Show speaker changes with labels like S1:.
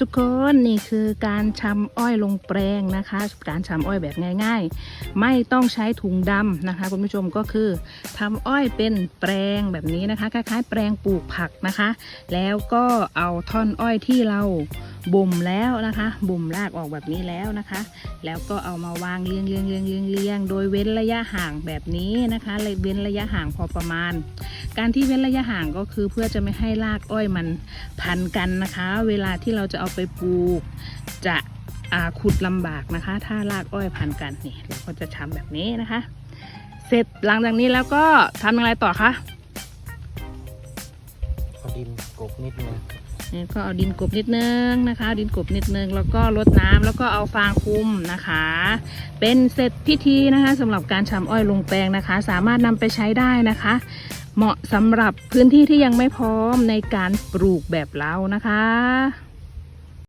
S1: ทุกคนนี่คือการชำอ้อยลงแปลงนะคะ การชำอ้อยแบบง่าย ๆ ไม่ต้องใช้ถุงดำนะคะคุณผู้ชมก็คือทำอ้อยเป็นแปลงแบบนี้นะคะคล้ายๆ แปลงปลูกผักนะคะ แล้วก็เอาท่อนอ้อยที่เรา บ่มแล้วนะคะบ่มรากออกแบบนี้แล้วนะคะ แล้วก็เอามาวางเรียงเรียงเรียงเรียงเรียงโดยเว้นระยะห่างแบบนี้นะคะเลยเว้นระยะห่างพอประมาณ การที่เว้นระยะห่างก็คือเพื่อจะไม่ให้รากอ้อยมันพันกันนะคะ เวลาที่เราจะเอาไปปลูก จะขุดลำบากนะคะ ถ้ารากอ้อยพันกันนี่เราก็จะทำแบบนี้นะคะ เสร็จหลังจากนี้แล้วก็ทำอย่างไรต่อคะ
S2: เอาดินกบนิดนึง
S1: นี่ก็เอาดินกบนิดนึงนะคะ ดินกบนิดนึงแล้วก็ลดน้ำแล้วก็เอาฟางคุมนะคะ เป็นเสร็จพิธีนะคะสำหรับการชำอ้อยลงแปลงนะคะ สามารถนำไปใช้ได้นะคะ เหมาะสำหรับพื้นที่ที่ยังไม่พร้อมในการปลูกแบบเรานะคะ